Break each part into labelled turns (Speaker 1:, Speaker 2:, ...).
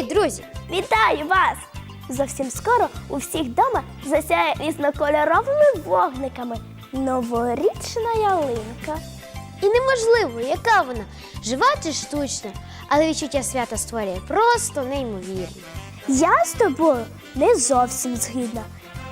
Speaker 1: Привіт, друзі!
Speaker 2: Вітаю вас! Зовсім скоро у всіх дома засяє різнокольоровими вогниками новорічна ялинка.
Speaker 1: І неможливо, яка вона жива чи штучна, але відчуття свята створює просто неймовірне.
Speaker 2: Я з тобою не зовсім згідна.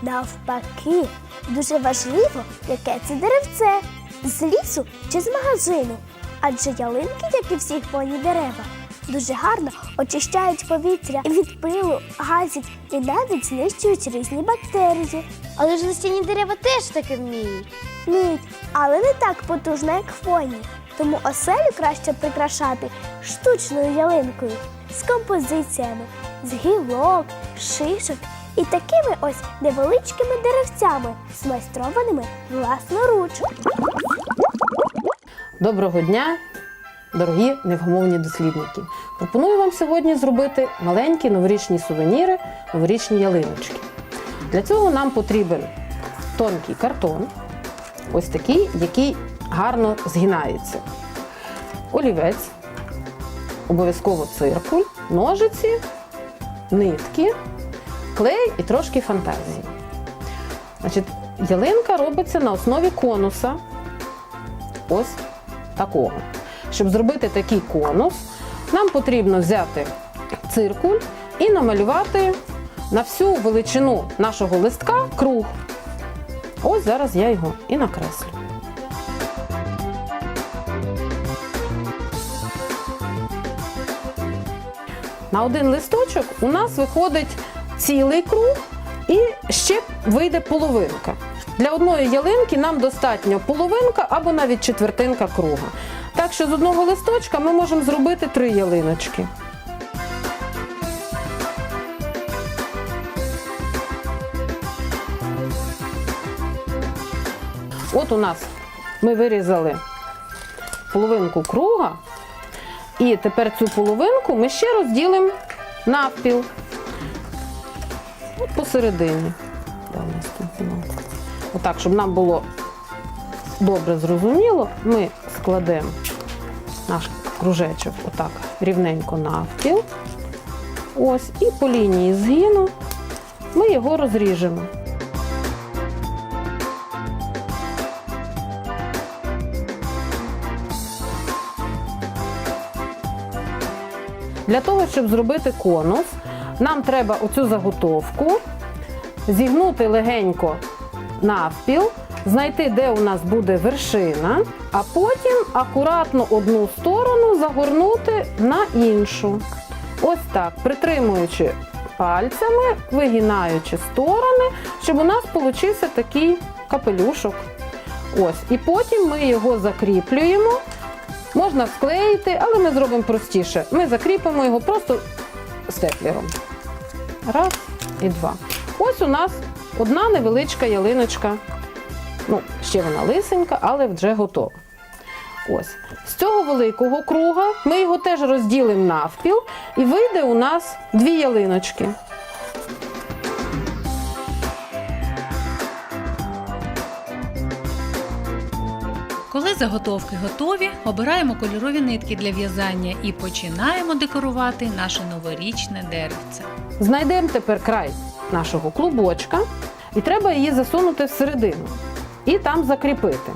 Speaker 2: Навпаки, дуже важливо, яке це деревце з лісу чи з магазину. Адже ялинки, як і всі хвойні дерева, дуже гарно очищають повітря від пилу, газів і навіть знищують різні бактерії.
Speaker 1: Але ж листяні дерева теж таке вміють.
Speaker 2: Вміють, але не так потужно, як хвойні. Тому оселю краще прикрашати штучною ялинкою з композиціями, з гілок, шишок і такими ось невеличкими деревцями, змайстрованими власноруч.
Speaker 3: Доброго дня, дорогі невгамовні дослідники. Пропоную вам сьогодні зробити маленькі новорічні сувеніри, новорічні ялиночки. Для цього нам потрібен тонкий картон, ось такий, який гарно згинається. Олівець, обов'язково циркуль, ножиці, нитки, клей і трошки фантазії. Значить, ялинка робиться на основі конуса. Ось такого. Щоб зробити такий конус, нам потрібно взяти циркуль і намалювати на всю величину нашого листка круг. Ось зараз я його і накреслю. На один листочок у нас виходить цілий круг і ще вийде половинка. Для одної ялинки нам достатньо половинка або навіть четвертинка круга. Так що з одного листочка ми можемо зробити три ялиночки. От у нас ми вирізали половинку круга, і тепер цю половинку ми ще розділимо навпіл. От посередині. Отак, щоб нам було добре зрозуміло, ми складемо наш кружечок отак рівненько навпіл. Ось, і по лінії згину ми його розріжемо. Для того, щоб зробити конус, нам треба оцю заготовку зігнути легенько навпіл, знайти, де у нас буде вершина, а потім акуратно одну сторону загорнути на іншу. Ось так, притримуючи пальцями, вигинаючи сторони, щоб у нас получився такий капелюшок. Ось, і потім ми його закріплюємо. Можна склеїти, але ми зробимо простіше. Ми закріпимо його просто степлером. Раз і два. Ось у нас одна невеличка ялиночка. Ну, ще вона лисенька, але вже готова. Ось. З цього великого круга ми його теж розділимо навпіл, і вийде у нас дві ялиночки.
Speaker 4: Коли заготовки готові, обираємо кольорові нитки для в'язання і починаємо декорувати наше новорічне деревце.
Speaker 3: Знайдемо тепер край нашого клубочка, і треба її засунути всередину і там закріпити.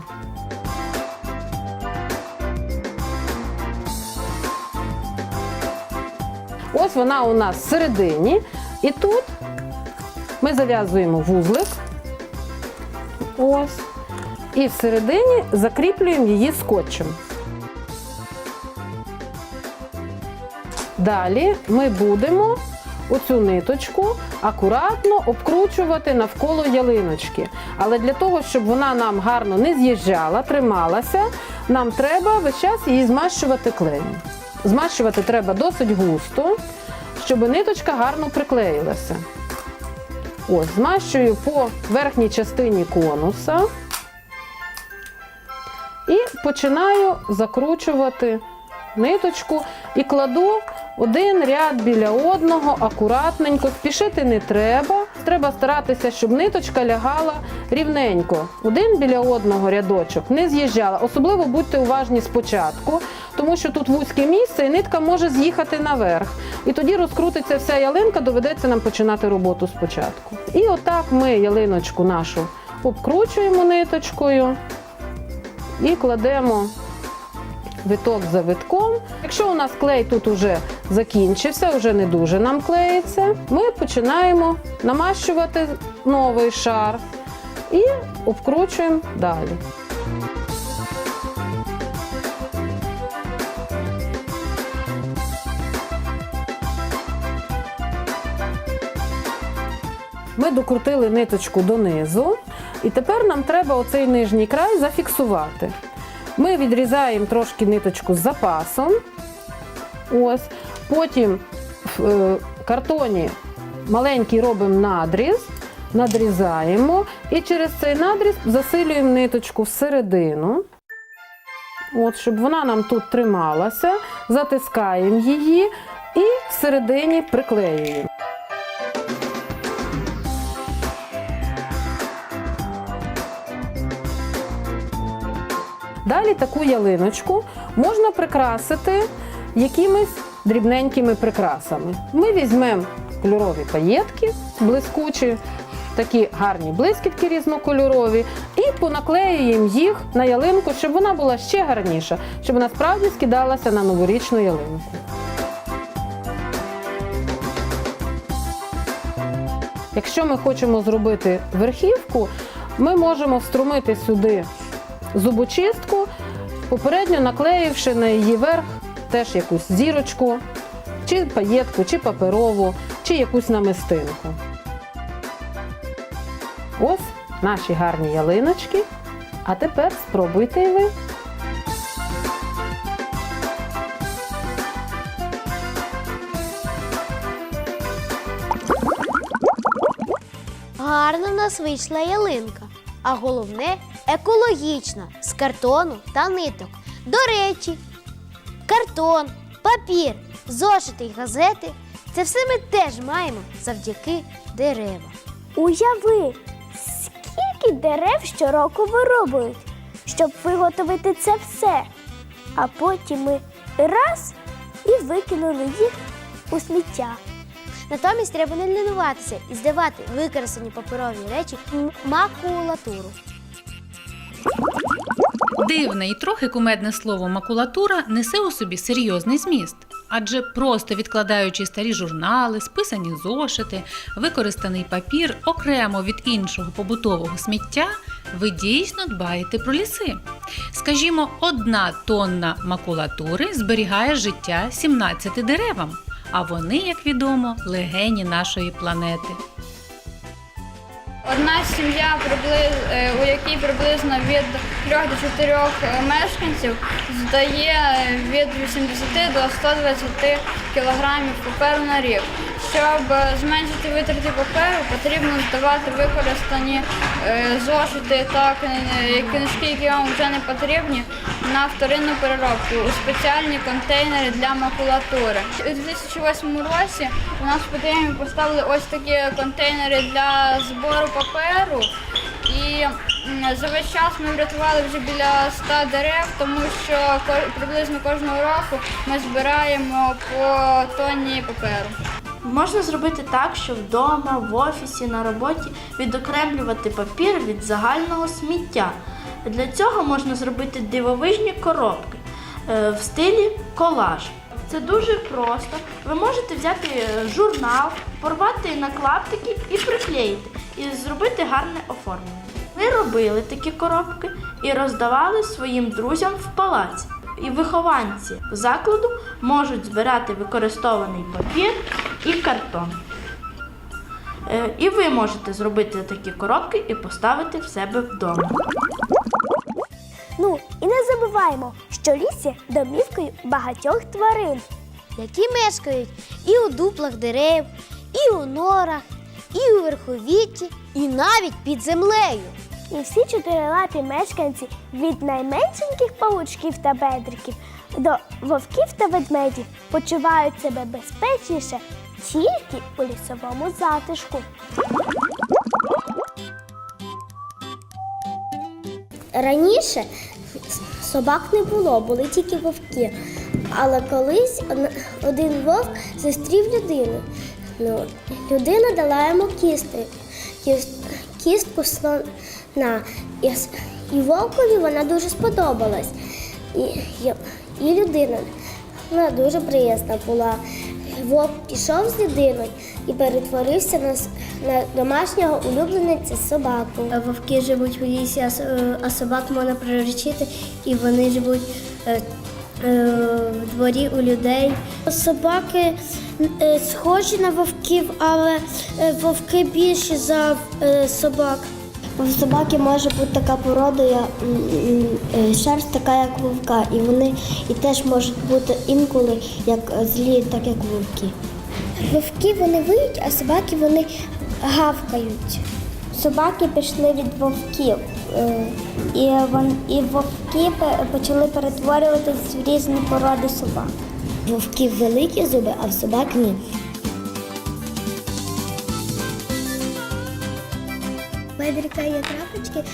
Speaker 3: Ось вона у нас всередині, і тут ми зав'язуємо вузлик. Ось. І всередині закріплюємо її скотчем. Далі ми будемо оцю ниточку акуратно обкручувати навколо ялиночки. Але для того, щоб вона нам гарно не з'їжджала, трималася, нам треба весь час її змащувати клеєм. Змащувати треба досить густо, щоб ниточка гарно приклеїлася. Ось, змащую по верхній частині конуса і починаю закручувати ниточку і кладу один ряд біля одного, акуратненько, спішити не треба. Треба старатися, щоб ниточка лягала рівненько. Один біля одного рядочок не з'їжджала. Особливо будьте уважні спочатку, тому що тут вузьке місце і нитка може з'їхати наверх. І тоді розкрутиться вся ялинка, доведеться нам починати роботу спочатку. І отак ми ялиночку нашу обкручуємо ниточкою і кладемо виток за витком. Якщо у нас клей тут уже закінчився, вже не дуже нам клеїться, ми починаємо намащувати новий шар і обкручуємо далі. Ми докрутили ниточку донизу, і тепер нам треба оцей нижній край зафіксувати. Ми відрізаємо трошки ниточку з запасом. Ось. Потім в е, картоні маленький робимо надріз, надрізаємо і через цей надріз засилюємо ниточку всередину. От, щоб вона нам тут трималася, затискаємо її і всередині приклеюємо. Далі таку ялиночку можна прикрасити якимись дрібненькими прикрасами. Ми візьмемо кольорові паєтки, блискучі, такі гарні блискітки різнокольорові, і понаклеюємо їх на ялинку, щоб вона була ще гарніша, щоб вона справді скидалася на новорічну ялинку. Якщо ми хочемо зробити верхівку, ми можемо вструмити сюди зубочистку, попередньо наклеївши на її верх теж якусь зірочку, чи паєтку, чи паперову, чи якусь намистинку. Ось наші гарні ялиночки. А тепер спробуйте і ви.
Speaker 1: Гарно в нас вийшла ялинка, а головне екологічна з картону та ниток. До речі, картон, папір, зошити й газети це все ми теж маємо завдяки деревам.
Speaker 2: Уяви, скільки дерев щороку вирубують, щоб виготовити це все. А потім ми раз і викинули їх у сміття.
Speaker 1: Натомість треба не лінуватися і здавати використані паперові речі в макулатуру.
Speaker 4: Дивне і трохи кумедне слово макулатура несе у собі серйозний зміст. Адже просто відкладаючи старі журнали, списані зошити, використаний папір окремо від іншого побутового сміття, ви дійсно дбаєте про ліси. Скажімо, одна тонна макулатури зберігає життя 17 деревам, а вони, як відомо, легені нашої планети.
Speaker 5: Одна сім'я, е, у якій приблизно від 3 до 4 мешканців, здає е, від 80 до 120 кілограмів паперу на рік. Щоб е, зменшити витрати паперу, потрібно здавати використані е, зошити та книжки, які вам вже не потрібні, на вторинну переробку у спеціальні контейнери для макулатури. У 2008 році у нас в Петрівні поставили ось такі контейнери для збору паперу. І за весь час ми врятували вже біля 100 дерев, тому що приблизно кожного року ми збираємо по тонні паперу.
Speaker 6: Можна зробити так, що вдома, в офісі, на роботі відокремлювати папір від загального сміття. Для цього можна зробити дивовижні коробки е, в стилі колаж. Це дуже просто. Ви можете взяти е, журнал, порвати на клаптики і приклеїти, і зробити гарне оформлення. Ми робили такі коробки і роздавали своїм друзям в палаці. І вихованці закладу можуть збирати використований папір і картон. Е, І ви можете зробити такі коробки і поставити в себе вдома.
Speaker 2: Ну і не забуваємо, що ліс є домівкою багатьох тварин.
Speaker 1: які мешкають і у дуплах дерев, і у норах, і у верховітті, і навіть під землею.
Speaker 2: І всі чотирилапі мешканці від найменшеньких павучків та бедриків до вовків та ведмедів почувають себе безпечніше тільки у лісовому затишку.
Speaker 1: Раніше собак не було, були тільки вовки. Але колись один вовк зустрів людину. Ну, людина дала йому кісти, кіс- кістку слона. І, і вовкові вона дуже сподобалась. І, і, і людина вона дуже приязна була. Вовк пішов з людиною і перетворився на, на домашнього улюблениця собаку. Вовки живуть в лісі, а, е, собак можна приручити, і вони живуть е, в дворі у людей. Собаки е, схожі на вовків, але е, вовки більші за е, собак. В собаки може бути така порода, е, шерсть така, як вовка, і вони і теж можуть бути інколи як е, злі, так як вовки. Вовки вони виють, а собаки вони гавкають. Собаки пішли від вовків, е, і, вон, і вовки почали перетворюватися в різні породи собак. Вовків великі зуби, а в собак ні. Є крапочки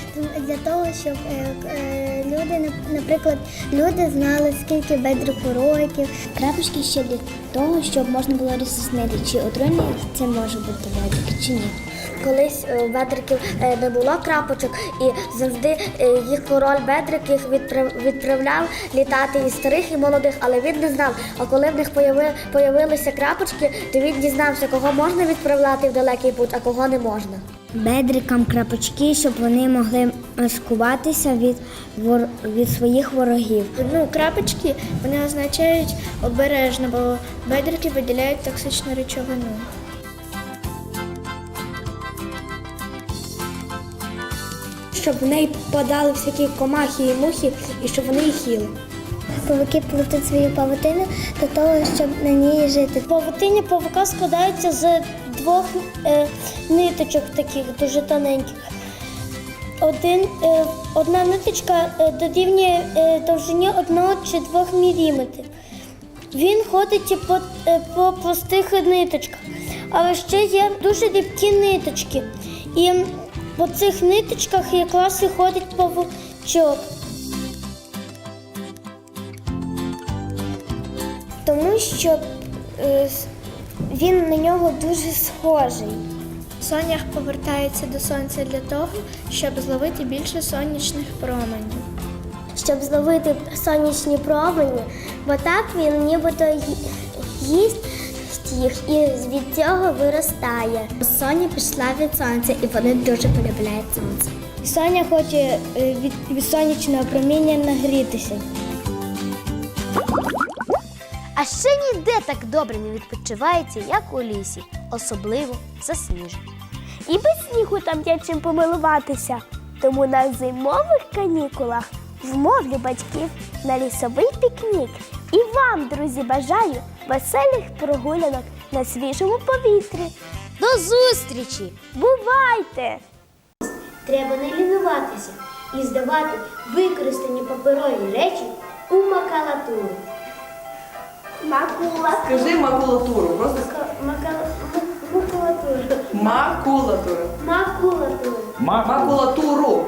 Speaker 1: для того, щоб е, е, люди, нап- наприклад, люди знали, скільки бедрику років. Крапочки ще для того, щоб можна було розрізнити, чи отруйний це може бути бедрик, чи ні. Колись е, у бедриків е, не було крапочок, і завжди е, їх король Бедрик їх відправляв літати і старих, і молодих, але він не знав. А коли в них появилися крапочки, то він дізнався, кого можна відправляти в далекий путь, а кого не можна. Бедрикам крапочки, щоб вони могли маскуватися від, вор... від своїх ворогів.
Speaker 2: Ну, крапочки вони означають обережно, бо бедрики виділяють токсичну речовину.
Speaker 1: Щоб в неї подали всякі комахи і мухи, і щоб вони їх їли. Павуки плетуть свою павутину для того, щоб на ній жити. Павутині павука складаються з двох е, ниточок таких дуже тоненьких. Один, е, одна ниточка е, дорівнює е, довжині одного чи двох міліметрів. Він ходить по, е, по простих ниточках. Але ще є дуже рідкі ниточки. І по цих ниточках якраз і ходить павучок. Тому що е, він на нього дуже схожий.
Speaker 2: Сонях повертається до сонця для того, щоб зловити більше сонячних променів.
Speaker 1: Щоб зловити сонячні промені, бо так він нібито їсть їх і від цього виростає. Соня пішла від сонця і вони дуже полюбляють сонце. Соня хоче е, від, від сонячного проміння нагрітися. А ще ніде так добре не відпочивається, як у лісі, особливо засніжено.
Speaker 2: І без снігу там є чим помилуватися. Тому на зимових канікулах вмовлю батьків на лісовий пікнік. І вам, друзі, бажаю веселих прогулянок на свіжому повітрі.
Speaker 1: До зустрічі!
Speaker 2: Бувайте!
Speaker 1: Треба не лінуватися і здавати використані паперові речі у макалатуру.
Speaker 2: Макула.
Speaker 7: Скажи макулатуру, просто
Speaker 1: Макалатуру.
Speaker 7: макулатура.
Speaker 1: Макулатуру.
Speaker 7: Макулатуру.